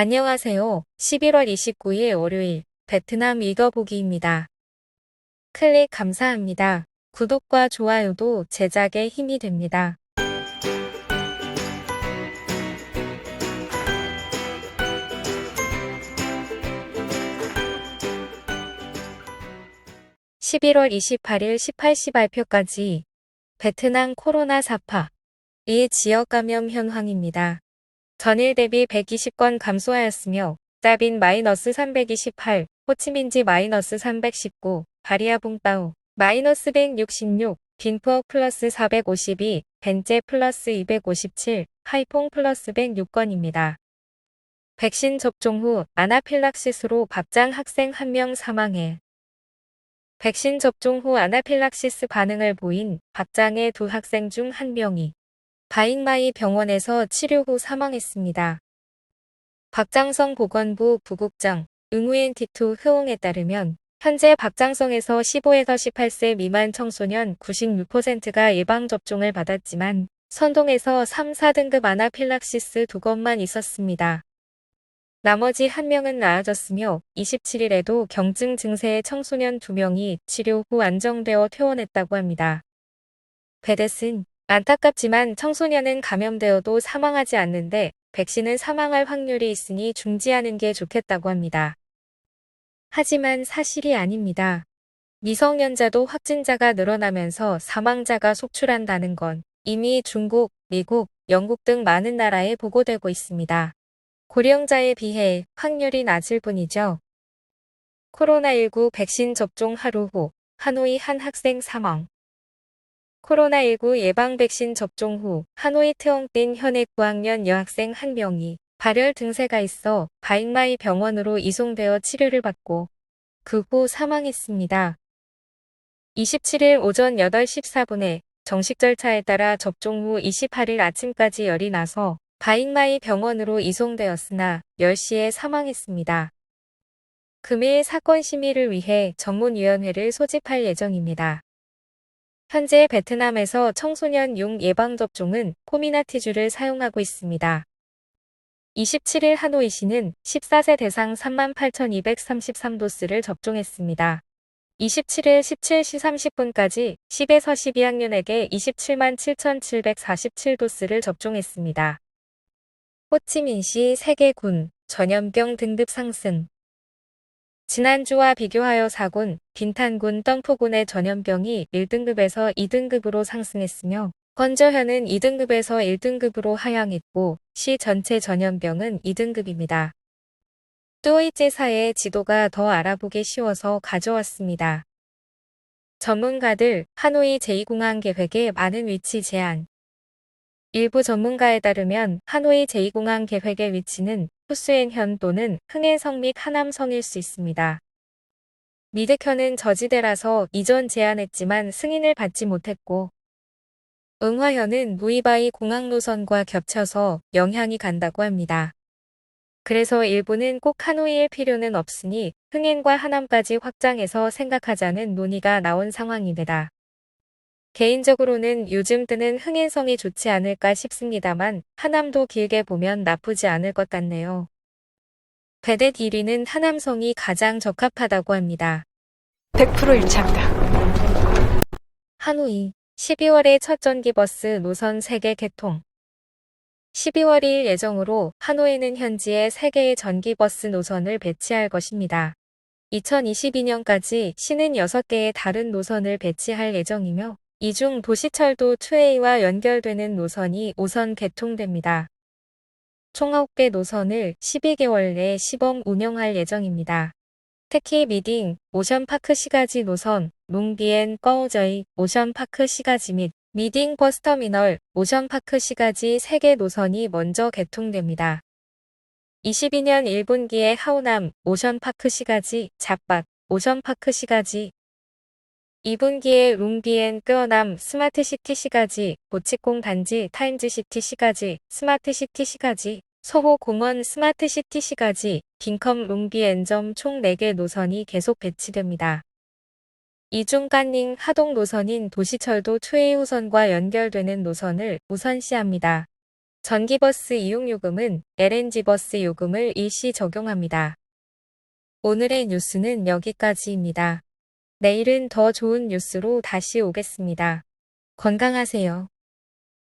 안녕하세요. 11월 29일 월요일 베트남 읽어보기입니다. 클릭 감사합니다. 구독과 좋아요도 제작에 힘이 됩니다. (11월 28일) (18시) 발표까지 베트남 코로나 사파 이 지역 감염 현황입니다. 전일 대비 120건 감소하였으며 따빈 마이너스 328, 호치민지 마이너스 319, 바리아붕따우 마이너스 166, 빈푸어 플러스 452, 벤제 플러스 257, 하이퐁 플러스 106건입니다. 백신 접종 후 아나필락시스로 밥장 학생 1명 사망해 백신 접종 후 아나필락시스 반응을 보인 밥장의 두 학생 중 한 명이 바익마이 병원에서 치료 후 사망했습니다. 박장성 보건부 부국장 응우엔티투 흐옹에 따르면 현재 박장성에서 15에서 18세 미만 청소년 96%가 예방접종을 받았지만 선동에서 3, 4등급 아나필락시스 두 건만 있었습니다. 나머지 한 명은 나아졌으며 27일에도 경증 증세의 청소년 2명이 치료 후 안정되어 퇴원했다고 합니다. 베데스는 안타깝지만 청소년은 감염되어도 사망하지 않는데 백신은 사망할 확률이 있으니 중지하는 게 좋겠다고 합니다. 하지만 사실이 아닙니다. 미성년자도 확진자가 늘어나면서 사망자가 속출한다는 건 이미 중국, 미국, 영국 등 많은 나라에 보고되고 있습니다. 고령자에 비해 확률이 낮을 뿐이죠. 코로나19 백신 접종 하루 후 하노이 한 학생 사망 코로나19 예방 백신 접종 후 하노이 트엉빈 현역 9학년 여학생 한 명이 발열 증세가 있어 바익마이 병원으로 이송되어 치료를 받고 그 후 사망했습니다. 27일 오전 8시 14분에 정식 절차에 따라 접종 후 28일 아침까지 열이 나서 바익마이 병원으로 이송되었으나 10시에 사망했습니다. 금일 사건 심의를 위해 전문위원회를 소집할 예정입니다. 현재 베트남에서 청소년 용 예방접종은 코미나티주를 사용하고 있습니다. 27일 하노이시는 14세 대상 38,233도스를 접종했습니다. 27일 17시 30분까지 10에서 12학년에게 27만 7,747도스를 접종했습니다. 호치민시 세계군 전염병 등급 상승 지난주와 비교하여 사군, 빈탄군, 덩포군의 전염병이 1등급에서 2등급으로 상승했으며 건저현은 2등급에서 1등급으로 하향했고 시 전체 전염병은 2등급입니다. 뚜이제사의 지도가 더 알아보기 쉬워서 가져왔습니다. 전문가들 하노이 제2공항 계획의 많은 위치 제한 일부 전문가에 따르면 하노이 제2공항 계획의 위치는 후스엔현 또는 흥해성 및 하남성일 수 있습니다. 미드현은 저지대라서 이전 제안했지만 승인을 받지 못했고 응화현은 무이바이 공항 노선과 겹쳐서 영향이 간다고 합니다. 그래서 일부는 꼭 하노이일 필요는 없으니 흥행과 하남까지 확장해서 생각하자는 논의가 나온 상황입니다. 개인적으로는 요즘 뜨는 흥행성이 좋지 않을까 싶습니다만 하남도 길게 보면 나쁘지 않을 것 같네요. 베댓 1위는 하남성이 가장 적합하다고 합니다. 100% 일치합니다. 하노이 12월에 첫 전기버스 노선 3개 개통 12월 2일 예정으로 하노이는 현지에 3개의 전기버스 노선을 배치할 것입니다. 2022년까지 시는 6개의 다른 노선을 배치할 예정이며 이중 도시철도 2A와 연결되는 노선이 우선 개통됩니다. 총 9개 노선을 12개월 내에 시범 운영할 예정입니다. 특히 미딩, 오션파크 시가지 노선, 롱비엔 꺼우저이, 오션파크 시가지 및 미딩 버스터미널, 오션파크 시가지 3개 노선이 먼저 개통됩니다. 22년 1분기에 하우남, 오션파크 시가지, 잡밭, 오션파크 시가지 2분기에 롱비엔 끄어남, 스마트시티 시가지, 보치콩 단지, 타임즈시티 시가지, 스마트시티 시가지, 소호공원 스마트시티 시가지, 빈컴 롱비엔점 총 4개 노선이 계속 배치됩니다. 이중 깐닝 하동 노선인 도시철도 2A 호선과 연결되는 노선을 우선시합니다. 전기버스 이용요금은 LNG버스 요금을 일시 적용합니다. 오늘의 뉴스는 여기까지입니다. 내일은 더 좋은 뉴스로 다시 오겠습니다. 건강하세요.